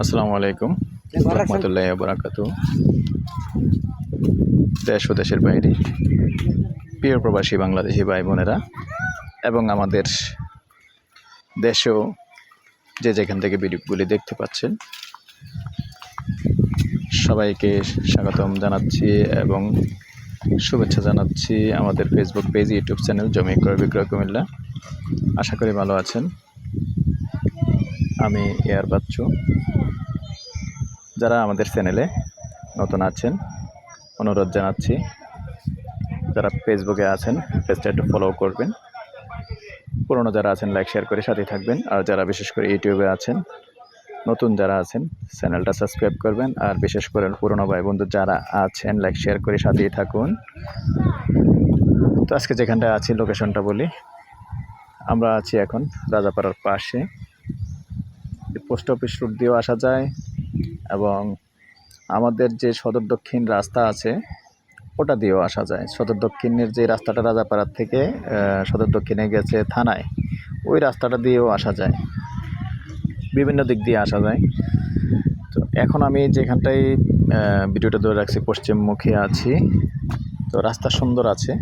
আসসালামু আলাইকুম। রহমতুল্লাহ বরাকাত দেশ ও দেশের বাইরে। প্রিয় প্রবাসী বাংলাদেশি ভাই বোনেরা এবং আমাদের দেশেও যে যেখান থেকে ভিডিওগুলি দেখতে পাচ্ছেন সবাইকে স্বাগতম জানাচ্ছি এবং শুভেচ্ছা জানাচ্ছি আমাদের ফেসবুক পেজ ইউটিউব চ্যানেল জমি ক্রয় বিক্রয় কুমিল্লা আশা করি ভালো আছেন। আমি এয়ার বাচ্চু। যারা আমাদের চ্যানেলে নতুন আছেন, অনুরোধ জানাচ্ছি, যারা ফেসবুকে আছেন, পেজটা একটু ফলো করবেন। পুরনো যারা আছেন লাইক শেয়ার করে সাথেই থাকবেন। আর যারা বিশেষ করে ইউটিউবে আছেন, নতুন যারা আছেন, চ্যানেলটা সাবস্ক্রাইব করবেন। আর বিশেষ করে পুরনো ভাই বন্ধু যারা আছেন লাইক শেয়ার করে সাথেই থাকুন। তো আজকে যেখানটায় আছি লোকেশনটা বলি। আমরা আছি এখন রাজাপাড়ার পাশে। পোস্ট অফিস রুট দিয়েও আসা যায় এবং আমাদের যে সদর দক্ষিণ রাস্তা আছে, ওটা দিয়েও আসা যায়। সদর দক্ষিণের যে রাস্তাটা রাজাপাড়ার থেকে সদর দক্ষিণে গেছে থানায়, ওই রাস্তাটা দিয়েও আসা যায়। বিভিন্ন দিক দিয়ে আসা যায়। তো এখন আমি যেখানটায় ভিডিওটা ধরে রাখছি, পশ্চিমমুখী আছি। তো রাস্তা সুন্দর আছে।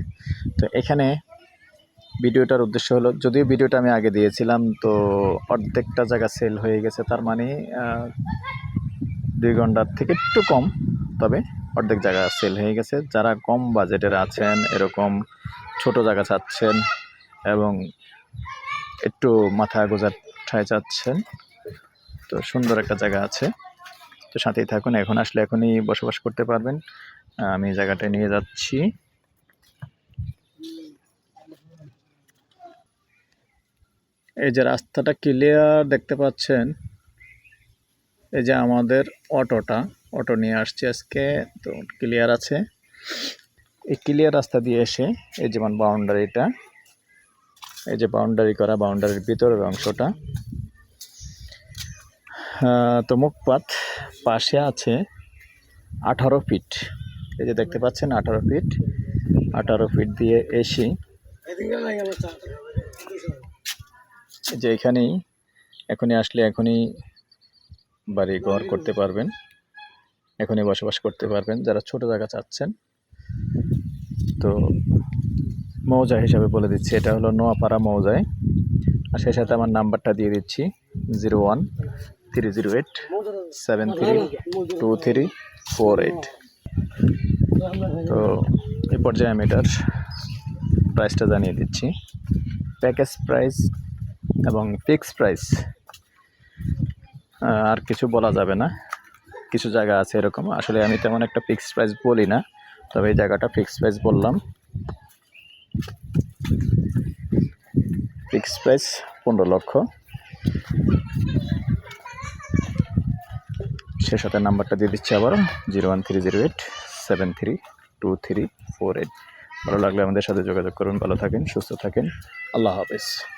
তো এখানে ভিডিওটার উদ্দেশ্য হলো, যদিও ভিডিওটা আমি আগে দিয়েছিলাম, তো অর্ধেকটা জায়গা সেল হয়ে গেছে, তার মানে দুই ঘণ্টার থেকে একটু কম, তবে অর্ধেক জায়গা সেল হয়ে গেছে। যারা কম বাজেটের আছেন, এরকম ছোট জায়গা চাচ্ছেন এবং একটু মাথা গোজার ঠায় চাচ্ছেন, তো সুন্দর একটা জায়গা আছে। তো সাথেই থাকুন, এখন আসলে এখনই বসবাস করতে পারবেন। আমি জায়গাটায় নিয়ে যাচ্ছি। এই যে রাস্তাটা ক্লিয়ার দেখতে পাচ্ছেন, এই যে আমাদের অটোটা, অটো নিয়ে আসছি আজকে, তো ক্লিয়ার আছে। এই ক্লিয়ার রাস্তা দিয়ে এসে, এই যেমন বাউন্ডারিটা এই যে বাউন্ডারি করা বাউন্ডারির ভিতরের অংশটা। তো মুখপাত পাশে আছে আঠারো ফিট এই যে দেখতে পাচ্ছেন আঠারো ফিট আঠারো ফিট দিয়ে এসে। যে এখানেই, এখনই আসলে এখনই বাড়ি ঘর করতে পারবেন। এখনই বসবাস করতে পারবেন। যারা ছোট জায়গা চাচ্ছেন, তো মৌজা হিসাবে বলে দিচ্ছি। এটা হলো নোয়াপাড়া মৌজায় আর সেই সাথে আমার নাম্বারটা দিয়ে দিচ্ছি। Zero one three zero eight seven three two three four eight. তো এই পর্যায়ে আমি এটার প্রাইসটা জানিয়ে দিচ্ছি। প্যাকেজ প্রাইস এবং ফিক্স প্রাইস। আর কিছু বলা যাবে না। কিছু জায়গা আছে এরকম। আসলে আমি তেমন একটা ফিক্সড প্রাইস বলি না, তবে এই জায়গাটা ফিক্সড প্রাইস বললাম। ফিক্সড প্রাইস পনেরো লক্ষ। সে সাথে নাম্বারটা দিয়ে দিচ্ছি আবার, zero one three zero eight seven three two three four eight. ভালো লাগলে আমাদের সাথে যোগাযোগ করুন। ভালো থাকেন, সুস্থ থাকেন। আল্লাহ হাফেজ।